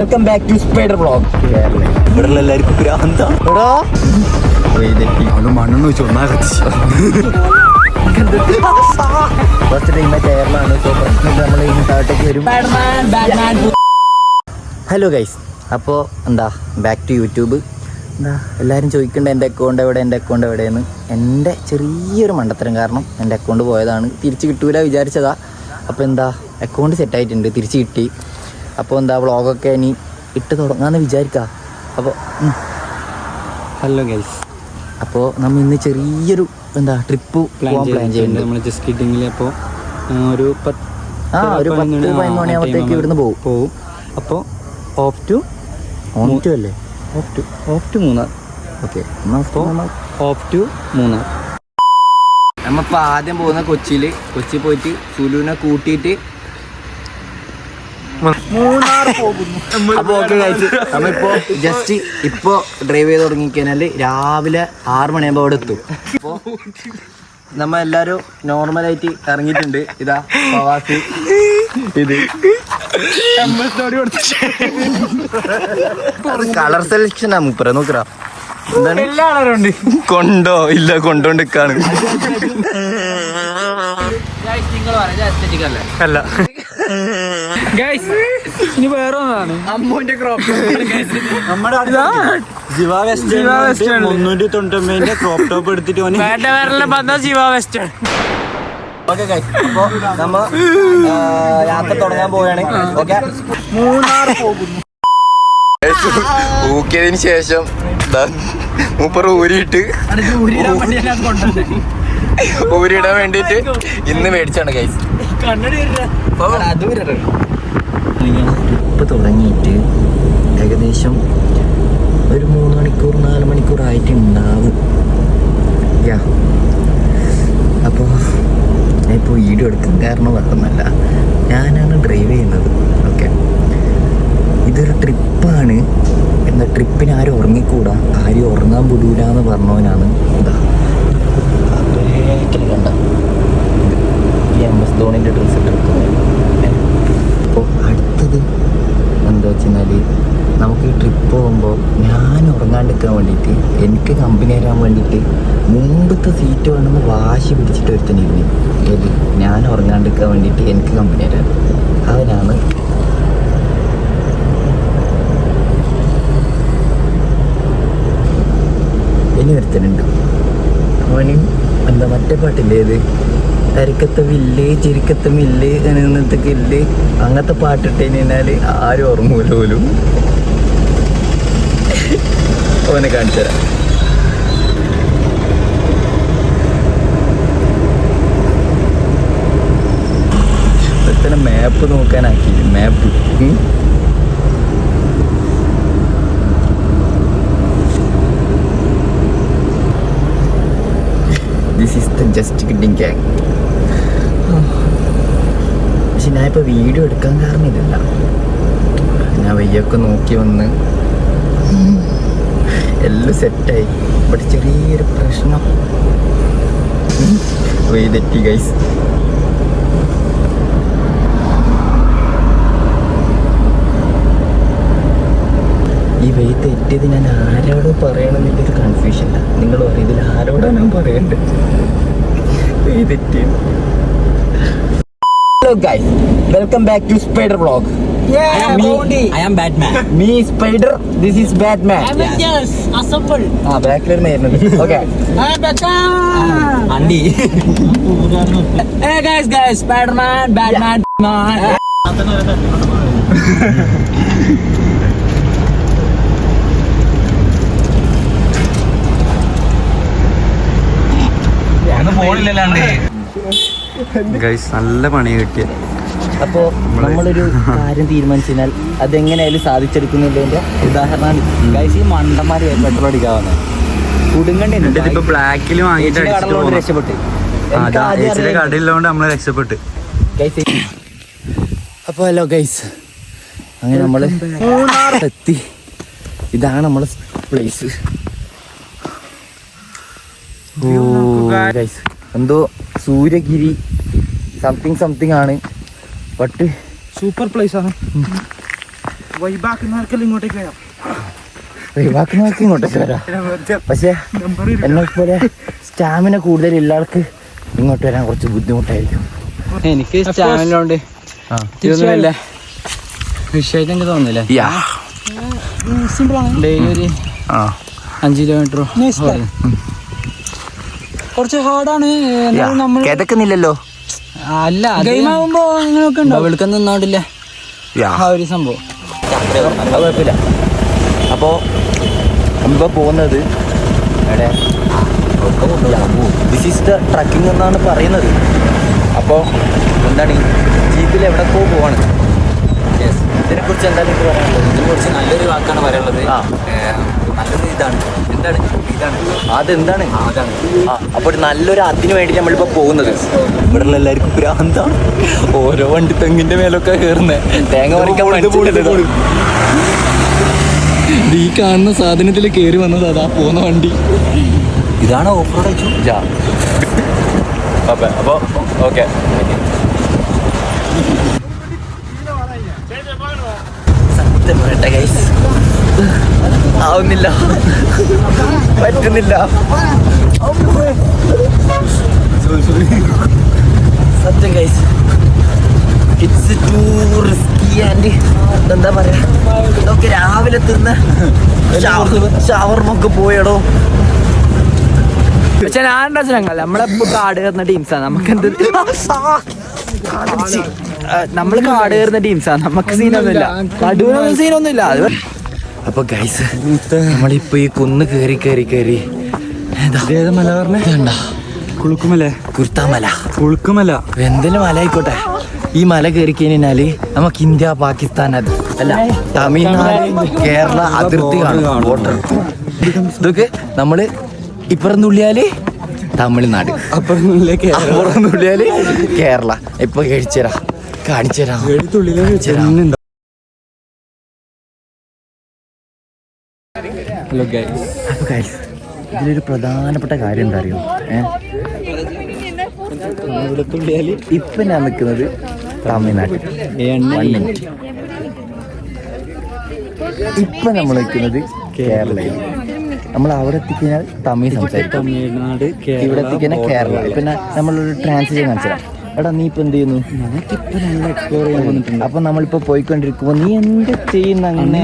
Welcome back to spider blog ഇവിടെ എല്ലാവർക്കും ഭ്രാന്ത അവൾ മണ്ണെന്ന് വെച്ച് ഒന്നാ ഫസ്റ്റ് ടൈം കേരളമാണ് സോ പ്രശ്നം നമ്മൾ താഴത്തേക്ക് വരും. ഹലോ ഗൈസ് അപ്പോൾ എന്താ ബാക്ക് ടു യൂട്യൂബ് എന്താ എല്ലാവരും ചോദിക്കേണ്ട എന്റെ അക്കൗണ്ട് എവിടെ എന്റെ അക്കൗണ്ട് എവിടെയെന്ന്. എന്റെ ചെറിയൊരു മണ്ടത്തരം കാരണം എന്റെ അക്കൗണ്ട് പോയതാണ്. തിരിച്ച് കിട്ടൂല വിചാരിച്ചതാ. അപ്പോൾ എന്താ അക്കൗണ്ട് സെറ്റായിട്ടുണ്ട് തിരിച്ച് കിട്ടി. അപ്പോൾ എന്താ വ്ളോഗൊക്കെ ഇനി ഇട്ട് തുടങ്ങാമെന്ന് വിചാരിക്കുക അപ്പോൾ ഹലോ ഗൈസ് അപ്പോൾ നമ്മൾ ഇന്ന് ചെറിയൊരു എന്താ ട്രിപ്പ് പ്ലാൻ ചെയ്യുന്നുണ്ട്. നമ്മൾ ജസ്റ്റ് കിട്ടിയെങ്കിൽ അപ്പോൾ ഒരു പത്ത് ആ ഒരു പത്ത് പതിനൊന്ന് മണിയാകുമ്പോഴത്തേക്ക് ഇവിടുന്ന് പോകും. പോകും. അപ്പോൾ ഓഫ് ടു ഓൺ ടു അല്ലേ? Off to off to Munnar. Okay off to Munnar? നമ്മളിപ്പോൾ ആദ്യം പോകുന്ന കൊച്ചിയിൽ കൊച്ചി പോയിട്ട് സുലുവിനെ കൂട്ടിയിട്ട് ഓക്കെ കഴിച്ച് നമ്മളിപ്പോ ജസ്റ്റ് ഇപ്പോ ഡ്രൈവ് ചെയ്ത് തുടങ്ങിക്കഴിഞ്ഞാൽ രാവിലെ ആറ് മണിയാകുമ്പോ അവിടെ എത്തും. അപ്പോ നമ്മ എല്ലാരും നോർമലായിട്ട് ഇറങ്ങിയിട്ടുണ്ട്. ഇതാ പ്രവാസി. ഇത്. കളർ സെലക്ഷൻ ആ മുപ്പര നോക്കറ കൊണ്ടോ ഇല്ല കൊണ്ടോണ്ടിക്കാണ് അല്ല. ഗൈസ് ഇനി വേറെ ഒന്നാണ് അമ്മുവിന്റെ ക്രോപ്പ് ജിവ മുന്നൂറ്റി തൊണ്ണൂറ്റൊമ്പതിന്റെ ക്രോപ്പ് ടോപ്പ് എടുത്തിട്ട് ഓന് ഓക്കെ അപ്പോ നമ്മ യാത്ര തുടങ്ങാൻ പോവുകയാണ്. ഓക്കെ ഊക്കിയതിന് ശേഷം ദാ മൂപ്പർ ഊരിയിട്ട് ഊരിടാൻ വേണ്ടിട്ട് ഇന്ന് മേടിച്ചാണ് ഗൈസ് ഇപ്പൊ തുടങ്ങിയിട്ട് ഏകദേശം ഒരു മൂന്ന് മണിക്കൂർ നാല് മണിക്കൂർ ആയിട്ടുണ്ടാവും. യാ. അപ്പോൾ ഞാൻ ഇപ്പോൾ വീഡിയോ എടുക്കും കാരണം വേറൊന്നല്ല ഞാനാണ് ഡ്രൈവ് ചെയ്യുന്നത് ഓക്കെ ഇതൊരു ട്രിപ്പാണ് എന്താ ട്രിപ്പിന് ആരും ഉറങ്ങിക്കൂടാ. ആരും ഉറങ്ങാൻ വിടൂല എന്ന് പറഞ്ഞവനാണ് എന്താ ബാക്കിൽ കണ്ട എം എസ് ധോണിന്റെ ഡ്രസ്സ് എടുക്കുന്നത് അപ്പോൾ അടുത്തത് എന്താ വെച്ചാൽ നമുക്ക് ഈ ട്രിപ്പ് പോകുമ്പോൾ ഞാൻ ഉറങ്ങാണ്ടിരിക്കാൻ വേണ്ടിയിട്ട് എനിക്ക് കമ്പനി തരാൻ വേണ്ടിയിട്ട് മുമ്പത്തെ സീറ്റ് വേണമെന്ന് വാശി പിടിച്ചിട്ട് ഒരുത്തനിരുന്നു ഏത്? ഞാൻ ഉറങ്ങാണ്ടിരിക്കാൻ വേണ്ടിയിട്ട് എനിക്ക് കമ്പനി തരാൻ അവനാണ് ഇനി ഒരുത്തനുണ്ട്. മറ്റേ പാട്ടില്ലേ ഇത് ചിരിക്കത്തെ മില്ല് അങ്ങനത്തെ കില്ല് അങ്ങനത്തെ പാട്ടിട്ട് ആരും ഉറങ്ങൂല പോലും. അവനെ കാണിച്ചു തരാം. Map നോക്കാനാക്കി map this is the just kidding gang പക്ഷെ ഞാൻ ഇപ്പോൾ വീഡിയോ എടുക്കാൻ കാരണം ഇതല്ല. ഞാൻ വയ്യൊക്കെ നോക്കി വന്ന് എല്ലാം സെറ്റായി. ബട്ട് ചെറിയൊരു പ്രശ്നം. വെയ്തെറ്റി ഗൈസ് ഈ വെയ് തെറ്റിയത് ഞാൻ ആരോടും പറയണമെന്നുള്ളൊരു നിങ്ങൾ പറയും ഇതിൽ ആരോടാണ് ഞാൻ പറയണ്ടേ? Hello guys welcome back to spider vlog I am Batman guys നല്ല പണി കിട്ടിയ. അപ്പോൾ നമ്മളൊരു കാര്യം തീരുമാനിച്ചു കഴിഞ്ഞാൽ അതെങ്ങനെയായാലും സാധിച്ചെടുക്കുന്നില്ലതിന്റെ ഉദാഹരണമാണ് ഗൈസ് ഈ മണ്ടന്മാര് പെട്രോൾ അടിക്കാവുന്നത് അപ്പൊ ബ്ലാക്കിൽ വാങ്ങിയിട്ട്. രക്ഷപ്പെട്ട്. കടയിലുള്ളതുകൊണ്ട് രക്ഷപ്പെട്ട്. അപ്പോൾ ഹലോ ഗൈസ് അങ്ങനെ നമ്മൾ എത്തി ഇതാണ് നമ്മളെ പ്ലേസ് എന്തോ സൂര്യഗിരി സംതിങ് സംതിങ് ആണ്. ബട്ട് സൂപ്പർ പ്ലേസ് ആണ്. വൈബാക്കുന്നവർക്കെല്ലാം ഇങ്ങോട്ടേക്ക് വരാം. ഒഴിവാക്കുന്നവർക്ക് ഇങ്ങോട്ടേക്ക് വരാം. പക്ഷേ എന്നെ പോലെ സ്റ്റാമിന കൂടുതൽ ആൾക്ക് ഇങ്ങോട്ട് വരാൻ കുറച്ച് ബുദ്ധിമുട്ടായിരിക്കും. എനിക്ക് സ്റ്റാമിന ആ. ഇതൊന്നുമില്ല. വിഷയമായിട്ട് എനിക്ക് ആണ്. ഡെയിലി ഒരു ആ. അഞ്ച് കിലോമീറ്ററോ കുറച്ച് ഹാർഡാണ് നമ്മൾ കിതക്കുന്നില്ലല്ലോ. അല്ല ഗെയിം ആവുമ്പോ അങ്ങനെയൊക്കെ ഉണ്ടോ വെളുക്കം നിന്നോണ്ടില്ല? ആ ഒരു സംഭവം. കുഴപ്പമില്ല. അപ്പോൾ നമ്മളിപ്പോൾ പോകുന്നത് എവിടെ? ദിസ് ഈസ് ദ ട്രക്കിംഗ് എന്നാണ് പറയുന്നത്. അപ്പോൾ എന്താണ് ജീപ്പിൽ എവിടെക്കോ പോവാണ്. ഇതിനെക്കുറിച്ച് എന്താണ് എനിക്ക് പറയാനുള്ളത്. ഇതിനെ കുറിച്ച് നല്ലൊരു വാക്കാണ് പറയാനുള്ളത്. നല്ലൊരു ഇതാണ്. എന്താണ്? ഇതാണ്. അതെന്താണ്? അതാണ്. ആ അപ്പോൾ നല്ലൊരു അതിന് വേണ്ടി നമ്മളിപ്പോൾ പോകുന്നത്. ഇവിടെ എല്ലാവർക്കും ഭ്രാന്താണ്. ഓരോ വണ്ടി തെങ്ങിന്റെ മേലൊക്കെ കയറുന്നത് തേങ്ങ പറിക്കാൻ പഠിച്ചില്ലല്ലോ. ഈ കാണുന്ന സാധനത്തിൽ കയറി വന്നത് അതാ പോകുന്ന വണ്ടി. ഇതാണ് ഓഫ് റോഡ് അയച്ചു ജാ അപ്പൊ അപ്പൊ ഓക്കെ. സത്യം പറയട്ടെ ഗൈസ് ആവുന്നില്ല. പറ്റുന്നില്ല. സത്യം guys it's too risky and എന്താ പറയാ? ഇതൊക്കെ രാവിലെ തിന്ന് ഷവർമൊക്കെ പോയടോ. പക്ഷെ ഞാൻ എന്താ നമ്മളെ കാട് കയറുന്ന ടീംസാണ് നമുക്ക് എന്ത് നമ്മൾ കാട് കയറുന്ന ടീംസാണ് നമുക്ക് സീനൊന്നുമില്ല കടുവിനൊന്നും സീനൊന്നുമില്ല അത് അപ്പൊ ഗൈസ് നമ്മളിപ്പോ ഈ കുന്ന് കയറി കയറി കയറി മല പറഞ്ഞേ? കുളുക്കുമല. കുർത്താമല. കുളുക്കുമല. എന്തെങ്കിലും മല ആയിക്കോട്ടെ. ഈ മല കയറി കഴിഞ്ഞാൽ നമുക്ക് ഇന്ത്യ പാകിസ്ഥാൻ അത് അല്ല തമിഴ്നാട് കേരള അതിർത്തി കാണും. ബോർഡർ ഇതൊക്കെ നമ്മൾ ഇപ്പുറം തുള്ളിയാൽ തമിഴ്നാട് അപ്പുറം തുള്ളിയാൽ കേരള. ഇപ്പൊ കഴിച്ചരാ കാണിച്ചരാ. ഹലോ ഗൈസ് ഹലോ ഗൈസ് ഇതിലൊരു പ്രധാനപ്പെട്ട കാര്യം എന്താ അറിയോ ഏഹ് ഇപ്പൊ ഞാൻ നിൽക്കുന്നത് തമിഴ്നാട്ടിൽ. ഇപ്പൊ നമ്മൾ നിൽക്കുന്നത് കേരളയിൽ. നമ്മൾ അവിടെ എത്തിക്കഴിഞ്ഞാൽ തമിഴ് സംസാരിക്കും. തമിഴ്നാട് ഇവിടെ എത്തിക്കഴിഞ്ഞാൽ കേരള പിന്നെ നമ്മളൊരു ട്രാൻസ്ലേഷൻ കാണിച്ചാൽ എടാ നീ ഇപ്പൊ എന്ത് ചെയ്യുന്നു എക്സ്പ്ലോർ ചെയ്യാൻ വന്നിട്ടുണ്ട്. അപ്പൊ നമ്മളിപ്പോ പോയിക്കൊണ്ടിരിക്കുമ്പോ നീ എന്ത് ചെയ്യുന്ന അങ്ങനെ?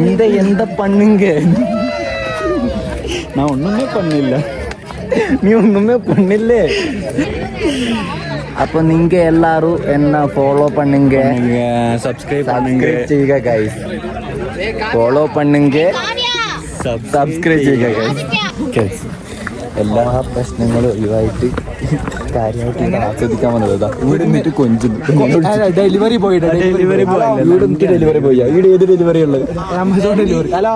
എന്താ എന്താ പണ്ണുങ്ക? ഞാൻ ഒന്നുമേ പണ്ണില്ല. നീ ഒന്നുമേ പണ്ണില്ലേ? അപ്പൊ നിങ്ക എല്ലാരും എന്നെ ഫോളോ പണ്ണുങ്ക? സബ്സ്ക്രൈബ് സബ്സ്ക്രൈബ് ചെയ്യുക ഗൈസ് ഫോളോ പണ്ണുങ്ക. സബ്സ്ക്രൈബ് ചെയ്യുക ഗൈസ് എല്ലാ പ്രശ്നങ്ങളും ഒഴിവായിട്ട് ആസ്വദിക്കാൻ വന്നത് ഇവിടെ നിന്നിട്ട് കൊഞ്ചും ഡെലിവറി പോയി ഡെലിവറി പോയി. ഇവിടെ നിന്നിട്ട് ഡെലിവറി പോയി. ഇവിടെ ഏത് ഡെലിവറി ഉള്ളത്? Amazon delivery. ഹലോ?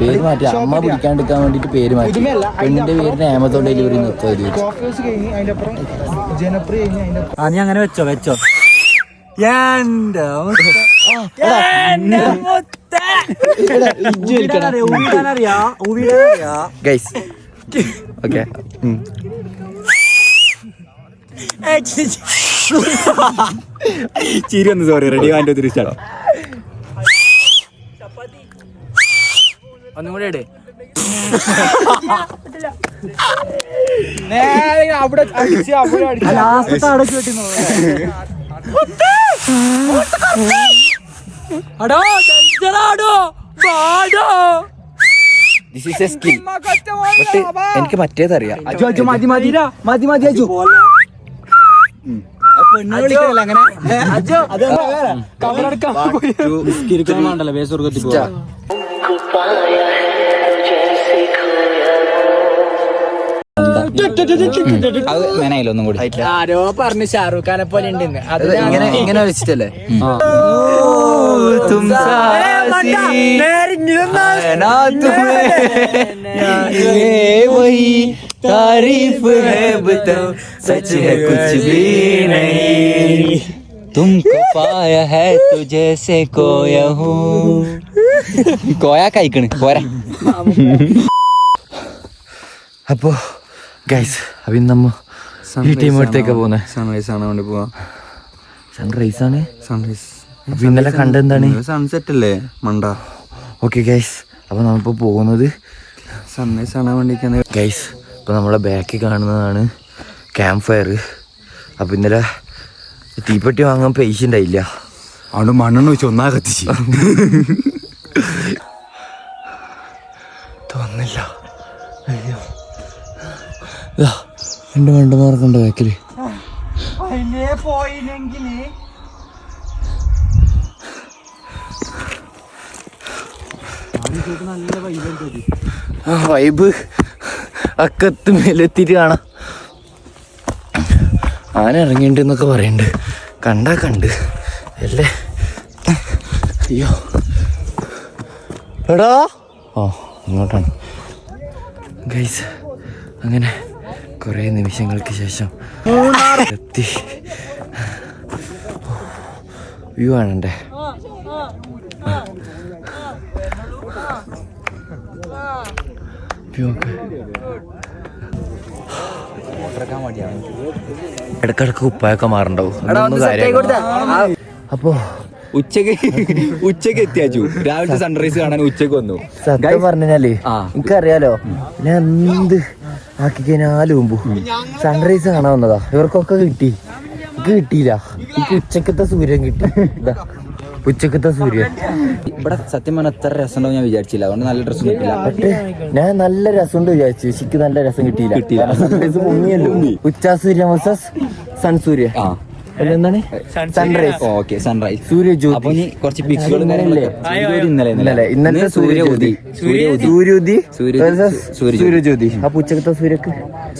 പേര് മാറ്റി. അമ്മ പിടിക്കാണ്ടിരിക്കാൻ വേണ്ടിട്ട് പേര് മാറ്റി. പെണ്ണിന്റെ പേരിന് ആമസോൺ ഡെലിവറി നിർത്തി കോഫേഴ്സ് കഴിഞ്ഞ് അതിന്റെ അപ്പുറം ജനപ്രിയ കഴിഞ്ഞ് അതിന്റെ ആ നീ അങ്ങനെ വെച്ചോ വെച്ചോ. എന്റെ ഗൈസ് ഓക്കെ ചിരി ഒന്ന് സോറി റെഡി ആൻഡ് തിരിച്ചാടോ ഒന്നും കൂടെ ഇട്. അവിടെ അടിച്ച് അവിടെ ലാസ്റ്റ് അടച്ചു വെട്ടി അടോ ഡേഞ്ചറാടോ പാടോ. ദിസ് ഈസ് എ സ്കിൽ എനിക്ക് മറ്റേതറിയാം. അജു അജു മതി മതി. മതി മതി അജു. വേണ്ടല്ലോ പോവാ. ഒന്നും കൂടി. ആരോ പറഞ്ഞു ഷാറൂഖ് ഖാനെ പോലെ ഉണ്ട് അത് ഇങ്ങനെ ഇങ്ങനെ വെച്ചിട്ടല്ലേ? തും तारीफ है बताओ सच है कुछ भी नहीं तुमको पाया है तुझे से कोया हूँ കോയാ കഴിക്കണ് പോരാ അപ്പോ ഗൈസ് അപ്പൊ നമ്മ ഈ ടീം എടുത്തേക്ക് പോകുന്നത് സൺറൈസ് ആണ് കൊണ്ട് പോവാ സൺറൈസ് ആണ് സൺറൈസ് അപ്പൊ ഇന്നലെ കണ്ടെന്താണ് സൺസെറ്റ് അല്ലേ മണ്ട ഓക്കെ ഗൈസ് അപ്പൊ നമ്മളിപ്പോ പോകുന്നത് സൺറൈസ് കാണാൻ വേണ്ടിയിരിക്കുന്നത് ഗൈസ് ഇപ്പൊ നമ്മളെ ബാക്കിൽ കാണുന്നതാണ് ക്യാമ്പ് ഫയർ അപ്പം ഇന്നലെ തീപ്പെട്ടി വാങ്ങാൻ പൈസ ഉണ്ടായില്ല. അവിടെ മണ്ണെണ്ണ വെച്ച് ഒന്നാ കത്തിച്ച്. തോന്നില്ല അയ്യോ. എന്റെ മണ്ടന്മാർക്കുണ്ട് ബാക്കിൽ ആ വൈബ് അക്കത്ത് മേലെത്തിയിട്ട് കാണാം ആന ഇറങ്ങിയിട്ടുണ്ട് എന്നൊക്കെ പറയുന്നുണ്ട്. കണ്ടാ കണ്ട്. അല്ലേ? അയ്യോ. എടാ. ഓ ഇങ്ങോട്ടാണ്. ഗൈസ് അങ്ങനെ കുറേ നിമിഷങ്ങൾക്ക് ശേഷം എത്തി. വ്യൂ ആണണ്ടേ വ്യൂ ഒക്കെ ഇടക്കിടക്ക് ഉപ്പായൊക്കെ മാറണ്ടാവും. അപ്പോ ഉച്ചയ്ക്ക് ഉച്ചയ്ക്ക് എത്തിയാച്ചു രാവിലത്തെ സൺറൈസ് കാണാൻ ഉച്ചയ്ക്ക് വന്നു. സത്യം പറഞ്ഞാലേ എനിക്ക് അറിയാലോ ഞാൻ എന്ത് ആക്കി കഴിഞ്ഞാലും മുമ്പ് സൺറൈസ് കാണാൻ വന്നതാ. ഇവർക്കൊക്കെ കിട്ടി. എനിക്ക് കിട്ടിയില്ല. എനിക്ക് ഉച്ചക്കത്തെ സൂര്യൻ കിട്ടി. ഇതാ, ഉച്ചക്കത്തെ സൂര്യൻ ഇവിടെ സത്യം പറഞ്ഞാൽ എത്ര രസം ഉണ്ടാവും ഞാൻ വിചാരിച്ചില്ല. അതുകൊണ്ട് നല്ല ഡ്രസ്സ് കിട്ടില്ല പക്ഷേ ഞാൻ നല്ല രസമുണ്ട് വിചാരിച്ചു. ശിക്ക് നല്ല രസം കിട്ടിയില്ല. ഉച്ച സൂര്യ വേഴ്സസ് സൺ സൂര്യ. ആ. എന്താണ് സൺറൈസ് ഓക്കെ സൺറൈസ് സൂര്യജ്യോതി. അപ്പൊ ഇനി കുറച്ച് പിക്സുകളും ഇന്നലെ ഇന്നലെ. സൂര്യജ്യോതി. സൂര്യ- versus സൂര്യജ്യോതി. സൂര്യജ്യോതി. അപ്പൊ ഉച്ചക്കത്തെ സൂര്യക്ക്?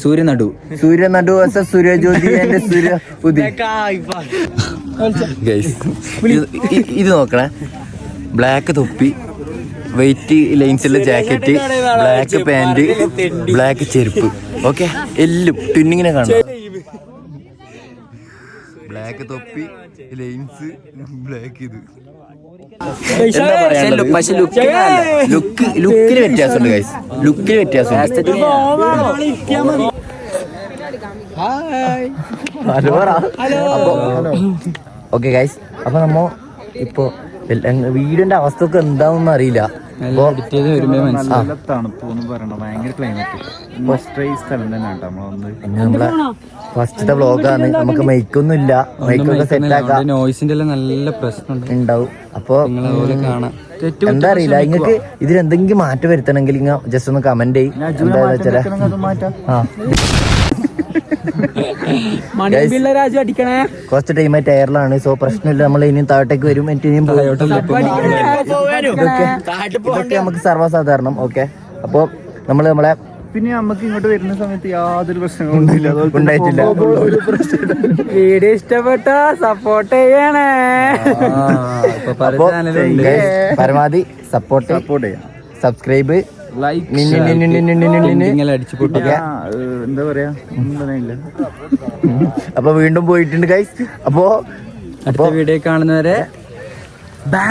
സൂര്യ നടു സൂര്യ നടു versus സൂര്യജ്യോതി. എന്റെ സൂര്യ ഉദി ഗൈസ് ഇത് നോക്കണേ. ബ്ലാക്ക് തൊപ്പി വൈറ്റ് ലൈൻസുള്ള ജാക്കറ്റ് ബ്ലാക്ക് പാന്റ് ബ്ലാക്ക് ചെരുപ്പ് ഓക്കെ എല്ലാം ട്വിന്നിങ്ങിനെ കാണാം ബ്ലാക്ക് തൊപ്പി ലൈൻസ് ബ്ലാക്ക് ഇത്. പക്ഷെ ലുക്ക് ലുക്ക് ലുക്കിന് വ്യത്യാസമുണ്ട് ഗൈസ് ലുക്കിന് വ്യത്യാസമുണ്ട്. ഓക്കെ ഗൈസ് അപ്പൊ നമ്മ ഇപ്പൊ വീടിന്റെ അവസ്ഥ ഒക്കെ എന്താണെന്ന് അറിയില്ല നല്ല തണുപ്പ് എന്ന് പറയണ ഭയങ്കര ക്ലൈമറ്റ് ഫസ്റ്റ് സ്ഥലം തന്നെ കേട്ടോ നമ്മളൊന്ന്. ഇനി നമ്മളെ ഫസ്റ്റത്തെ വ്ളോഗാണ് നമുക്ക് മൈക്കൊന്നും ഇല്ല. മൈക്കൊക്കെ സെറ്റ് ആക്കാം. നോയ്സിന്റെ എല്ലാം നല്ല പ്രശ്നം ഉണ്ടാവും. അപ്പൊ എന്താ അറിയില്ല. നിങ്ങൾക്ക് ഇതിൽ എന്തെങ്കിലും മാറ്റം വരുത്തണമെങ്കിൽ ഇങ്ങ ജസ്റ്റ് ഒന്ന് കമന്റ് ചെയ്യും. എന്താ വെച്ചാൽ ആ. Guys, രാജു അടിക്കണേ. കുറച്ച് ടൈം ആയിട്ട് എയറിലാണ് സോ പ്രശ്നമില്ല നമ്മൾ ഇനിയും താഴത്തേക്ക് വരും എന്നിട്ട്. ഇതൊക്കെ നമുക്ക് സർവസാധാരണം ഓക്കെ അപ്പൊ നമ്മൾ നമ്മളെ പിന്നെ നമുക്ക് ഇങ്ങോട്ട് വരുന്ന സമയത്ത് യാതൊരു പ്രശ്നങ്ങളും ഉണ്ടായിട്ടില്ല. വീഡിയോ ഇഷ്ടപ്പെട്ട സപ്പോർട്ട് ചെയ്യണേ. പരമാവധി സപ്പോർട്ട് സപ്പോർട്ട് ചെയ്യാം സബ്സ്ക്രൈബ് എന്താ പറയാ? അപ്പൊ വീണ്ടും പോയിട്ടുണ്ട് ഗൈസ് അപ്പോ അടുത്ത വീഡിയോ കാണുന്നവരെ ബൈ